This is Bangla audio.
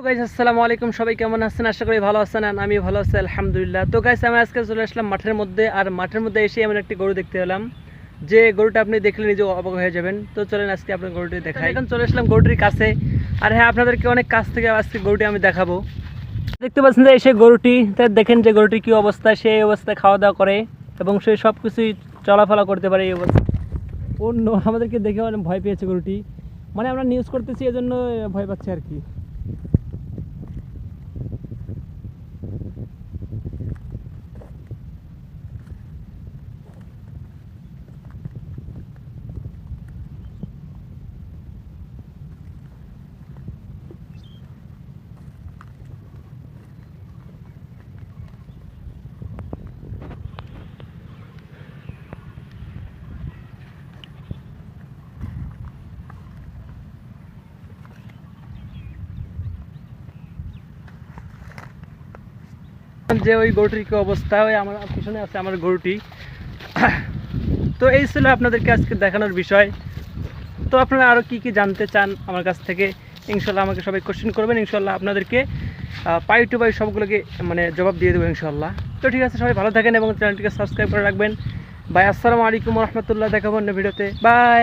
তো গাইস আসসালামু আলাইকুম। সবাই কেমন আছেন? আশা করি ভালো আছেন আর আমি ভালো আছি আলহামদুলিল্লাহ। তো গাইস আমি আজকে চলে আসলাম মাঠের মধ্যে আর মাঠের মধ্যে এসে এমন একটি গরু দেখতে পেলাম যে গরুটা আপনি দেখলে নিজে অবাক হয়ে যাবেন। তো চলেন আজকে আপনার গরুটি দেখাই। এখন চলে আসলাম গরুটির কাছে। আর হ্যাঁ আপনাদেরকে অনেক কাছ থেকে আজকে গরুটি আমি দেখাবো। দেখতে পাচ্ছেন যে এসে গরুটি তা দেখেন যে গরুটি কী অবস্থা সেই অবস্থায় খাওয়া দাওয়া করে এবং সে সব কিছুই চলাফেরা করতে পারে এই অবস্থা। অন্য আমাদেরকে দেখে অনেক ভয় পেয়েছে গরুটি। মানে আমরা নিউজ করতেছি এজন্য ভয় পাচ্ছে আর কি। যে ওই গরুটির কি অবস্থা, ওই আমার পিছনে আছে আমার গরুটি। তো এই ছিল আপনাদেরকে আজকে দেখানোর বিষয়। তো আপনারা আরও কি কি জানতে চান আমার কাছ থেকে, ইনশাল্লাহ আমাকে সবাই কোশ্চেন করবেন, ইনশাল্লাহ আপনাদেরকে পাই টু পাই সবগুলোকে মানে জবাব দিয়ে দেবো ইনশাল্লাহ। তো ঠিক আছে, সবাই ভালো থাকেন এবং চ্যানেলটিকে সাবস্ক্রাইব করে রাখবেন। বাই আসসালামু আলাইকুম রহমতুল্লাহ দেখাবো অন্য ভিডিওতে। বাই